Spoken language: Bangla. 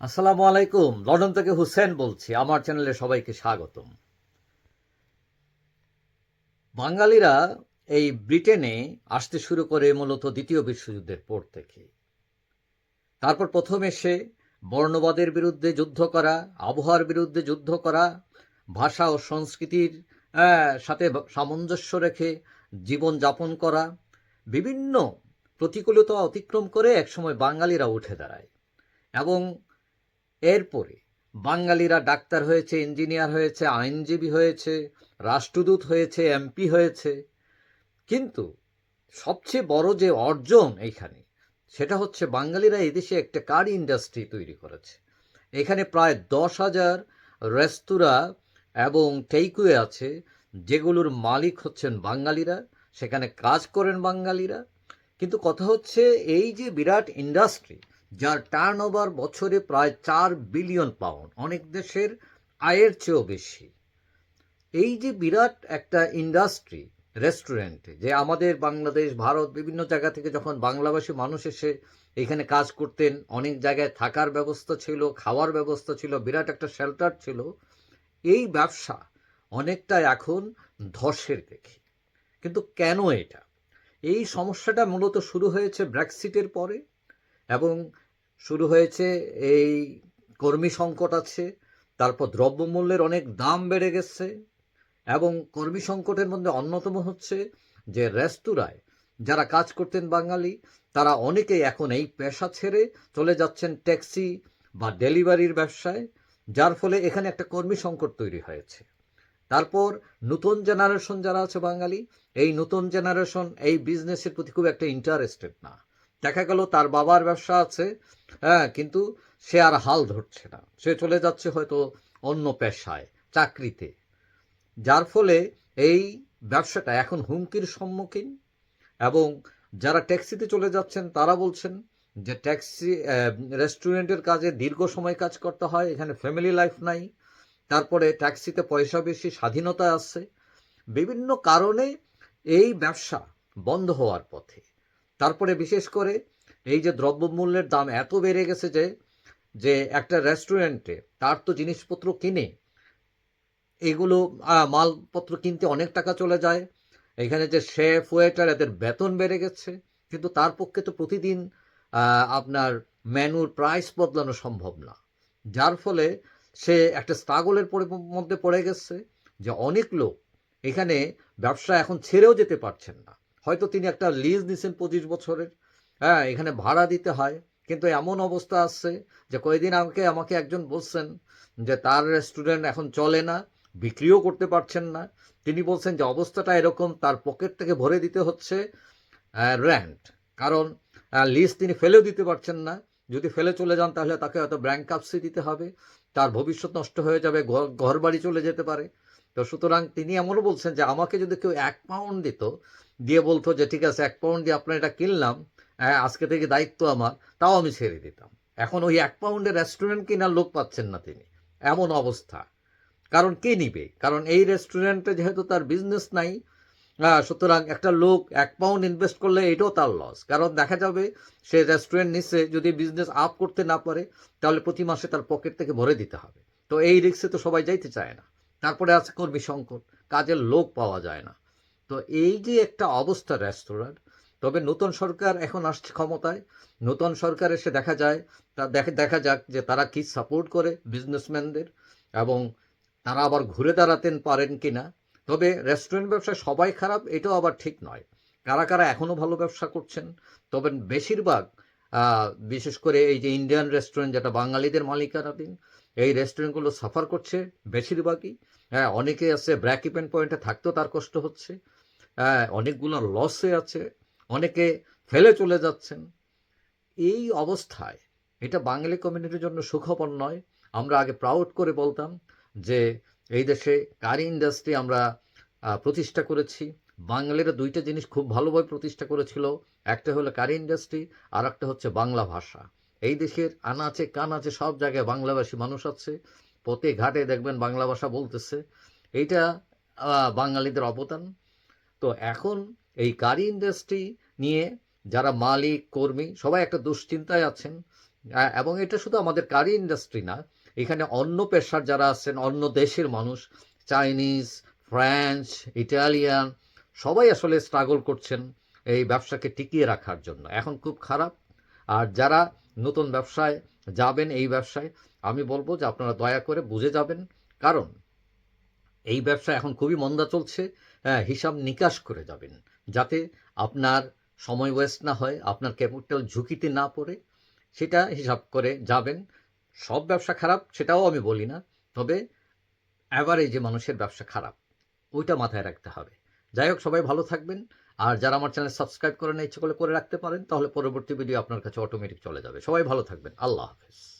আসসালামু আলাইকুম, লন্ডন থেকে হুসেন বলছি, আমার চ্যানেলে সবাইকে স্বাগতম। বাঙালিরা এই ব্রিটেনে আসতে শুরু করে মূলত দ্বিতীয় বিশ্বযুদ্ধের পর থেকে। তারপর প্রথম এসে বর্ণবাদের বিরুদ্ধে যুদ্ধ করা, আবহাওয়ার বিরুদ্ধে যুদ্ধ করা, ভাষা ও সংস্কৃতির সাথে সামঞ্জস্য রেখে জীবন যাপন করা, বিভিন্ন প্রতিকূলতা অতিক্রম করে একসময় বাঙালিরা উঠে দাঁড়ায়। এবং এরপরে বাঙালিরা ডাক্তার হয়েছে, ইঞ্জিনিয়ার হয়েছে, আইনজীবী হয়েছে, রাষ্ট্রদূত হয়েছে, এমপি হয়েছে। কিন্তু সবচেয়ে বড় যে অর্জন এইখানে, সেটা হচ্ছে বাঙালিরা এদেশে একটা কার ইন্ডাস্ট্রি তৈরি করেছে। এখানে প্রায় দশ হাজার রেস্তোরাঁ এবং টেইকুয়ে আছে, যেগুলোর মালিক হচ্ছেন বাঙালিরা, সেখানে কাজ করেন বাঙালিরা। কিন্তু কথা হচ্ছে, এই যে বিরাট ইন্ডাস্ট্রি যার টার্ন ওভার বছরে প্রায় চার বিলিয়ন পাউন্ড অনেক দেশের আয়ের চেয়েও বেশি। এই যে বিরাট একটা ইন্ডাস্ট্রি রেস্টুরেন্টে যে আমাদের বাংলাদেশ, ভারত বিভিন্ন জায়গা থেকে যখন বাংলাভাষী মানুষ এসে এখানে কাজ করতেন, অনেক জায়গায় থাকার ব্যবস্থা ছিল, খাওয়ার ব্যবস্থা ছিল, বিরাট একটা শেল্টার ছিল, এই ব্যবসা অনেকটা এখন ধসের দেখি। কিন্তু কেন এটা? এই সমস্যাটা মূলত শুরু হয়েছে ব্র্যাক্সিটের পরে। এবং শুরু হয়েছে এই কর্মী সংকট আছে, তারপর দ্রব্যমূল্যের অনেক দাম বেড়ে গেছে এবং কর্মী সংকটের মধ্যে অন্যতম হচ্ছে যে রেস্তোরাঁয় যারা কাজ করতেন বাঙালি, তারা অনেকেই এখন এই পেশা ছেড়ে চলে যাচ্ছেন ট্যাক্সি বা ডেলিভারির ব্যবসায়, যার ফলে এখানে একটা কর্মী সংকট তৈরি হয়েছে। তারপর নতুন জেনারেশন যারা আছে বাঙালি, এই নতুন জেনারেশন এই বিজনেসের প্রতি খুব একটা ইন্টারেস্টেড না। দেখা গেল তার বাবার ব্যবসা আছে হ্যাঁ কিন্তু সে আর হাল ধরছে না। সে চলে যাচ্ছে হয়তো অন্য পেশায়, চাকরিতে। যার ফলে এই ব্যবসাটা এখন হুমকির সম্মুখীন এবং যারা ট্যাক্সিতে চলে যাচ্ছেন, তারা বলছেন যে ট্যাক্সি রেস্টুরেন্টের কাজে দীর্ঘ সময় কাজ করতে হয়, এখানে ফ্যামিলি লাইফ নাই। তারপরে ট্যাক্সিতে পয়সা বেশি, স্বাধীনতা আছে। বিভিন্ন কারণে এই ব্যবসা বন্ধ হওয়ার পথে। তারপরে বিশেষ করে এই যে দ্রব্যমূল্যের দাম এত বেড়ে গেছে যে যে একটা রেস্টুরেন্টে তার তো জিনিসপত্র কিনে এগুলো মালপত্র কিনতে অনেক টাকা চলে যায়। এখানে যে শেফ ওয়েটার এদের বেতন বেড়ে গেছে। কিন্তু তার পক্ষে তো প্রতিদিন আপনার মেনুর প্রাইস বদলানো সম্ভব না। যার ফলে সে একটা স্ট্রাগলের মধ্যে পড়ে গেছে যে অনেক লোক এখানে ব্যবসা এখন ছেড়েও যেতে পারছেন না। হয়তো তিনি একটা লিজ নিছেন পঁচিশ বছরের। হ্যাঁ এখানে ভাড়া দিতে হয়। কিন্তু এমন অবস্থা আসছে যে কয়েকদিন আমাকে আমাকে একজন বলছেন যে তার রেস্টুরেন্ট এখন চলে না, বিক্রিও করতে পারছেন না। তিনি বলছেন যে অবস্থাটা এরকম, তার পকেট থেকে ভরে দিতে হচ্ছে র্যান্ট কারণ লিজ তিনি ফেলেও দিতে পারছেন না। যদি ফেলে চলে যান তাহলে তাকে হয়তো ব্যাংক দিতে হবে। তার ভবিষ্যৎ নষ্ট হয়ে যাবে, ঘর বাড়ি চলে যেতে পারে। তো সুতরাং তিনি এমনও বলছেন যে আমাকে যদি কেউ এক পাউন্ড দিত দিয়ে বলতো যে ঠিক আছে এক পাউন্ড দিয়ে আপনার এটা কিনলাম হ্যাঁ, আজকে থেকে দায়িত্ব আমার তাও আমি ছেড়ে দিতাম। এখন ওই এক পাউন্ডের রেস্টুরেন্ট কেনার লোক পাচ্ছেন না তিনি। এমন অবস্থা। কারণ কে নিবে? কারণ এই রেস্টুরেন্টে যেহেতু তার বিজনেস নাই সুতরাং একটা লোক এক পাউন্ড ইনভেস্ট করলে এটাও তার লস কারণ দেখা যাবে সে রেস্টুরেন্ট নিচ্ছে যদি বিজনেস আপ করতে না পারে তাহলে প্রতি মাসে তার পকেট থেকে ভরে দিতে হবে। তো এই রিক্সে তো সবাই যাইতে চায় না। তারপরে আছে কর্মী সংকট। কাজের লোক পাওয়া যায় না। তো এই যে একটা অবস্থা রেস্তোরাঁর, তবে নতুন সরকার এখন আসছে ক্ষমতায়। নতুন সরকার এসে দেখা যায়, তা দেখে, দেখা যাক যে তারা কি সাপোর্ট করে বিজনেসম্যানদের এবং তারা আবার ঘুরে দাঁড়াতেন পারেন কি না তবে রেস্টুরেন্ট ব্যবসায় সবাই খারাপ, এটাও আবার ঠিক নয়। কারা কারা এখনও ভালো ব্যবসা করছেন? তবে বেশিরভাগ বিশেষ করে এই যে ইন্ডিয়ান রেস্টুরেন্ট যেটা বাঙালিদের মালিকানাধীন এই রেস্টুরেন্টগুলো সাফার করছে বেশিরভাগই। হ্যাঁ অনেকে আছে ব্র্যাক ইভেন পয়েন্টে থাকতেও তার কষ্ট হচ্ছে। হ্যাঁ অনেকগুলো লসে আছে, অনেকে ফেলে চলে যাচ্ছেন। এই অবস্থায় এটা বাঙালি কমিউনিটির জন্য সুখবর নয়। আমরা আগে প্রাউড করে বলতাম যে এই দেশে কারি ইন্ডাস্ট্রি আমরা প্রতিষ্ঠা করেছি। বাঙালিরা দুইটা জিনিস খুব ভালোভাবে প্রতিষ্ঠা করেছিল। একটা হলো কারি ইন্ডাস্ট্রি আর একটা হচ্ছে বাংলা ভাষা। এই দেশের আনাচে কানাচে সব জায়গায় বাংলাভাষী মানুষ আছে। পথে ঘাটে দেখবেন বাংলা ভাষা বলতেছে। এইটা বাঙালিদের অবদান। তো এখন এই কারি ইন্ডাস্ট্রি নিয়ে যারা মালিক, কর্মী, সবাই একটা দুশ্চিন্তায় আছেন। এবং এটা শুধু আমাদের কারি ইন্ডাস্ট্রি না, এখানে অন্য পেশার যারা আছেন, অন্য দেশের মানুষ চাইনিজ ফ্রেঞ্চ ইটালিয়ান সবাই আসলে স্ট্রাগল করছেন এই ব্যবসাকে টিকিয়ে রাখার জন্য। এখন খুব খারাপ। আর যারা নতুন ব্যবসায় যাবেন এই ব্যবসায় আমি বলব যে আপনারা দয়া করে বুঝে যাবেন। কারণ এই ব্যবসা এখন খুবই মন্দা চলছে হ্যাঁ, হিসাব নিকাশ করে যাবেন যাতে আপনার সময় ওয়েস্ট না হয় আপনার ক্যাপিটাল ঝুঁকিতে না পড়ে সেটা হিসাব করে যাবেন। সব ব্যবসা খারাপ সেটাও আমি বলি না তবে অ্যাভারেজে মানুষের ব্যবসা খারাপ ওইটা মাথায় রাখতে হবে। যাই হোক সবাই ভালো থাকবেন আর যারা আমার চ্যানেল সাবস্ক্রাইব করে না, ইচ্ছে করলে করে রাখতে পারেন, তাহলে পরবর্তী ভিডিও আপনার কাছে অটোমেটিক চলে যাবে। সবাই ভালো থাকবেন। আল্লাহ হাফেজ।